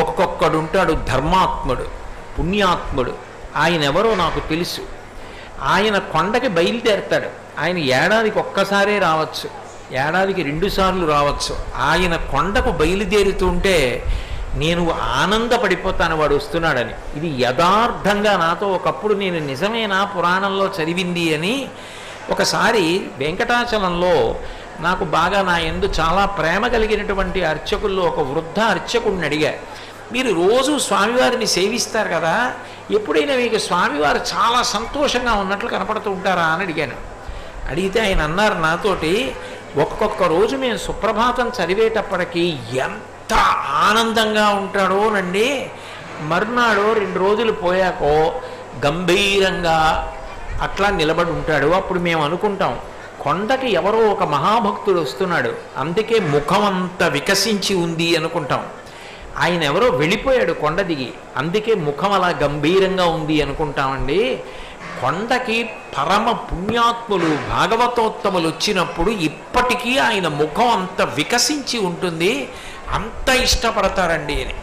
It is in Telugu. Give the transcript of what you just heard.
ఒక్కొక్కడు ఉంటాడు ధర్మాత్ముడు పుణ్యాత్ముడు. ఆయన ఎవరో నాకు తెలుసు. ఆయన కొండకి బయలుదేరతాడు. ఆయన ఏడాదికి ఒక్కసారే రావచ్చు. ఏడాదికి రెండుసార్లు రావచ్చు. ఆయన కొండకు బయలుదేరుతుంటే నేను ఆనందపడిపోతాను వాడు వస్తున్నాడని. ఇది యథార్థంగా నాతో ఒకప్పుడు నేను నిజమేనా పురాణంలో చదివింది అని ఒకసారి వెంకటాచలంలో నాకు బాగా నా ఎందు చాలా ప్రేమ కలిగినటువంటి అర్చకుల్లో ఒక వృద్ధ అర్చకుడిని అడిగా మీరు రోజు స్వామివారిని సేవిస్తారు కదా ఎప్పుడైనా మీకు స్వామివారు చాలా సంతోషంగా ఉన్నట్లు కనపడుతూ ఉంటారా? అని అడిగాను. అడిగితే ఆయన అన్నారు నాతోటి ఒక్కొక్క రోజు మేము సుప్రభాతం చదివేటప్పటికీ ఎంత ఆనందంగా ఉంటాడోనండి మర్నాడు రెండు రోజులు పోయాకో గంభీరంగా అట్లా నిలబడి ఉంటాడు అప్పుడు మేము అనుకుంటాం. కొండకి ఎవరో ఒక మహాభక్తుడు వస్తున్నాడు. అందుకే ముఖం అంత వికసించి ఉంది అనుకుంటాం. ఆయన ఎవరో వెళ్ళిపోయాడు కొండ దిగి. అందుకే ముఖం అలా గంభీరంగా ఉంది అనుకుంటామండి. కొండకి పరమ పుణ్యాత్ములు భాగవతోత్తములు వచ్చినప్పుడు ఇప్పటికీ ఆయన ముఖం అంత వికసించి ఉంటుంది. అంత ఇష్టపడతారండి అని